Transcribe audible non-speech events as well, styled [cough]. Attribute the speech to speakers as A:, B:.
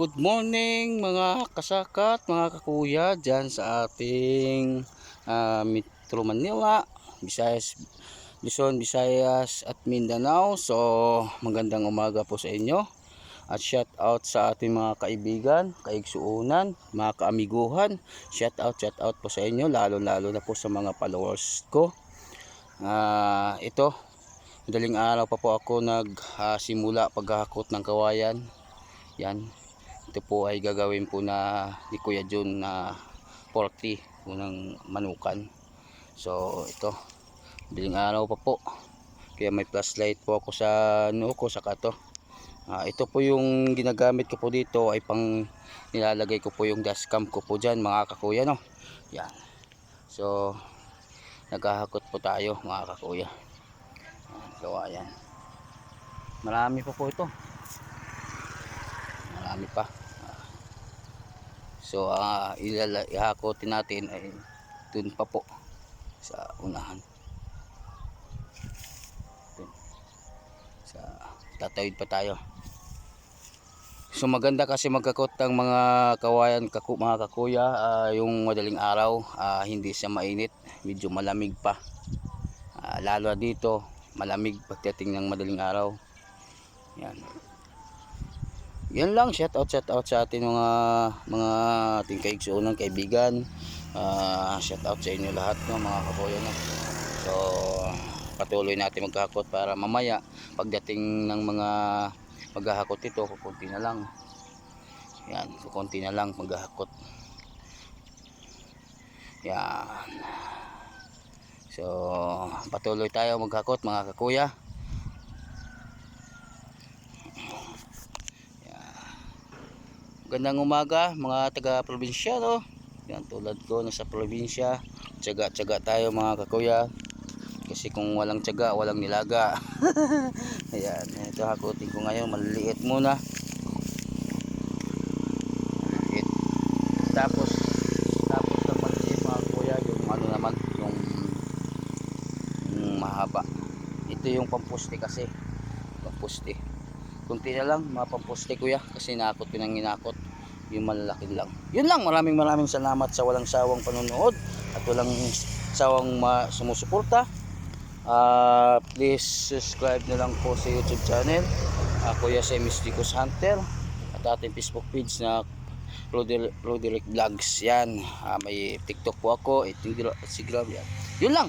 A: Good morning mga kasakat, mga kakuya dyan sa ating ah, Metro Manila, Visayas, Luzon, Visayas at Mindanao. So magandang umaga po sa inyo. At shout out sa ating mga kaibigan, kaigsuunan, mga kaamiguhan. Shout out, shout out po sa inyo, lalo lalo na po sa mga followers ko. Ah, ito, madaling araw pa po ako nagsimula paghahakot ng kawayan. Yan. Ito po ay gagawin po na ni Kuya Jun na 40 unang manukan. So ito, madaling araw pa po. Kaya may flashlight po ako sa noo ko sa kato. Ah, ito po yung ginagamit ko po dito ay pang nilalagay ko po yung dashcam ko po dyan mga kakuya no. Yan. So naghahakot po tayo mga kakuya. Yan, Kawayan. Marami po po ito. Marami pa. So ilala ihakotin natin ay dun pa po sa unahan. Dun. Sa tatawid pa tayo. So maganda kasi magkakot ng mga kawayan kaku, mga kakuya ah, yung madaling araw ah, hindi siya mainit medyo malamig pa Ah, lalo dito malamig pagdating ng madaling araw yan yan lang shout out shout out sa ating mga mga ating kaigsuunan kaibigan. Ah, shout out sa inyo lahat no, mga kakuya no? so patuloy natin maghakot para mamaya pagdating ng mga maghahakot ito kukunti na lang. Yan kukunti na lang maghahakot. Yan. So patuloy tayo maghakot mga kakuya Gandang umaga mga taga probinsya no. Yan tulad ko nasa probinsya. Tiyaga-tiyaga tayo mga kakuya. Kasi kung walang tiyaga, walang nilaga. [laughs] Ayan, ito hakutin ko ngayon, maliliit muna. Maliliit. Tapos tapos ng maliliit mga kuya, yung ano naman, yung, yung mahaba. Ito yung pampuste kasi. Pampuste kunti na lang mapamposte kuya kasi nakot ko nang inakot yung malalaki lang. Yun lang maraming maraming salamat sa walang sawang panonood at walang sawang sumusuporta. Ah, please subscribe na lang po sa youtube channel. Uh, kuya sa Mysticus Hunter at ating facebook page na Roderick Vlogs. Yan. Ah, may tiktok po ako at Instagram yan yun lang